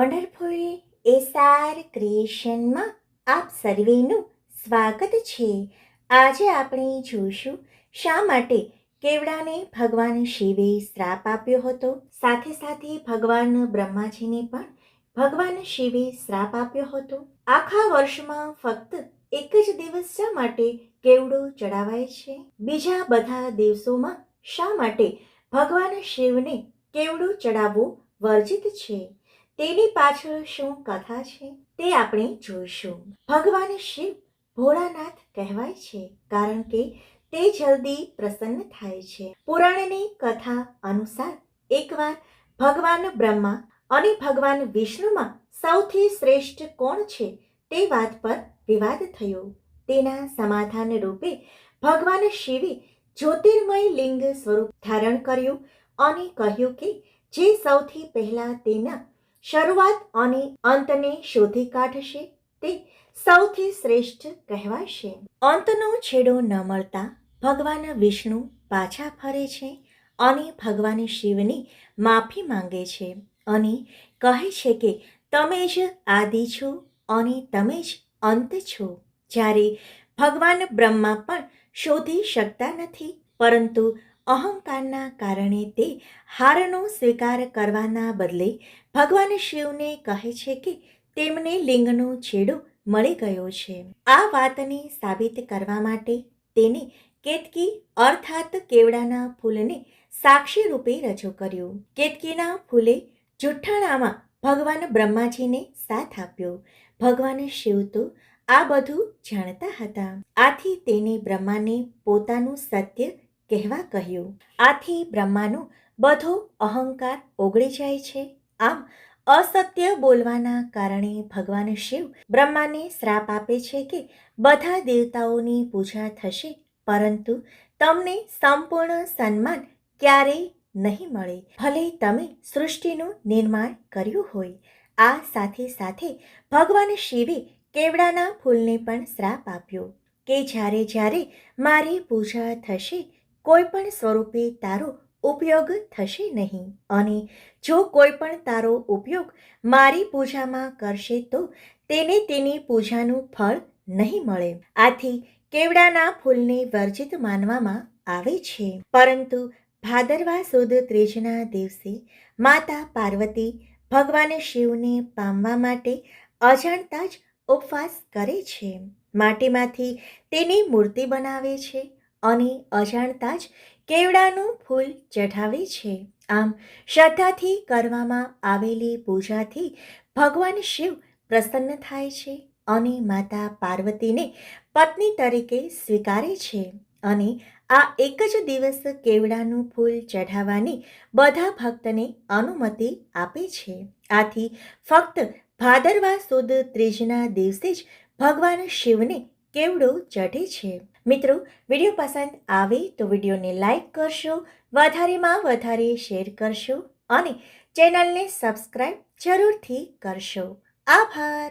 Wonderful SR ક્રિએશનમાં આપ સર્વેનું સ્વાગત છે. આજે આપણે જોઈશું શા માટે કેવડાને ભગવાન શિવે શ્રાપ આપ્યો હતો? સાથે સાથે ભગવાન બ્રહ્માજીને પણ ભગવાન શિવે શ્રાપ આપ્યો હતો. આખા વર્ષમાં ફક્ત એક જ દિવસ શા માટે કેવડો ચડાવાય છે? બીજા બધા દિવસોમાં શા માટે ભગવાન શિવને કેવડો ચડાવવું વર્જિત છે? તેની પાછળ શું કથા છે તે આપણે જોઈશું. ભગવાન શિવ ભોળાનાથ કહેવાય છે કારણ કે તે જલ્દી પ્રસન્ન થાય છે. પુરાણની કથા અનુસાર એકવાર ભગવાન બ્રહ્મા અને ભગવાન વિષ્ણુમાં સૌથી શ્રેષ્ઠ કોણ છે તે વાત પર વિવાદ થયો. તેના સમાધાન રૂપે ભગવાન શિવે જ્યોતિર્મય લિંગ સ્વરૂપ ધારણ કર્યું અને કહ્યું કે જે સૌથી પહેલા તેના શરૂઆત અને અંતને શોધી કાઢશે. તે સૌથી શ્રેષ્ઠ કહેવાશે. અંતનો છેડો ન મળતા ભગવાન વિષ્ણુ પાછા ફરે છે અને ભગવાન શિવની માફી માંગે છે અને કહે છે કે, તમે જ આદિ છો અને તમે જ અંત છો. જ્યારે ભગવાન બ્રહ્મા પણ શોધી શકતા નથી, પરંતુ અહંકારના કારણે તે હારનો સ્વીકાર કરવાના બદલે ભગવાન શિવને કહે છે કે તેમને લિંગનો છેડો મળી ગયો છે. આ વાતને સાબિત કરવા માટે તેને કેતકી અર્થાત કેવડાના ફૂલને સાક્ષી રૂપે રજૂ કર્યું. કેતકીના ફૂલે જુઠ્ઠાણામાં ભગવાન બ્રહ્માજીને સાથ આપ્યો. ભગવાન શિવ તો આ બધું જાણતા હતા. આથી તેને બ્રહ્માને પોતાનું સત્ય કહેવા કહ્યું, આથી બ્રહ્માનો બધો અહંકાર ઓગળી જાય છે. આમ અસત્ય બોલવાના કારણે ભગવાન શિવ બ્રહ્માને શ્રાપ આપે છે કે બધા દેવતાઓની પૂજા થશે, પરંતુ તમને સંપૂર્ણ સન્માન ક્યારેય નહીં મળે. ભલે તમે સૃષ્ટિનું નિર્માણ કર્યું હોય, આ સાથે સાથે ભગવાન શિવે કેવડાના ફૂલને પણ શ્રાપ આપ્યો કે જ્યારે જ્યારે મારી પૂજા થશે કોઈ પણ સ્વરૂપે તારો ઉપયોગ થશે નહીં. અને જો કોઈ પણ તારો ઉપયોગ મારી પૂજામાં કરશે તો તેને તેની પૂજાનું ફળ નહીં મળે. આથી કેવડાના ફૂલને વર્જિત માનવામાં આવે છે. પરંતુ ભાદરવા સુદ ત્રીજના દિવસે માતા પાર્વતી ભગવાન શિવને પામવા માટે અજાણતા જ ઉપવાસ કરે છે. માટીમાંથી તેની મૂર્તિ બનાવે છે. અને અજાણતા જ કેવડાનું ફૂલ ચઢાવે છે. આમ શ્રદ્ધાથી કરવામાં આવેલી પૂજાથી ભગવાન શિવ પ્રસન્ન થાય છે અને માતા પાર્વતીને પત્ની તરીકે સ્વીકારે છે. અને આ એક જ દિવસ કેવડાનું ફૂલ ચઢાવવાની બધા ભક્તને અનુમતિ આપે છે. આથી ફક્ત ભાદરવા સુદ ત્રીજના દિવસે જ ભગવાન શિવને કેવડો ચઢે છે. મિત્રો, વીડિયો પસંદ આવે તો વિડીયોને લાઈક કરશો, વધારેમાં વધારે શેર કરશો અને ચેનલને સબસ્ક્રાઈબ જરૂરથી કરશો. આભાર.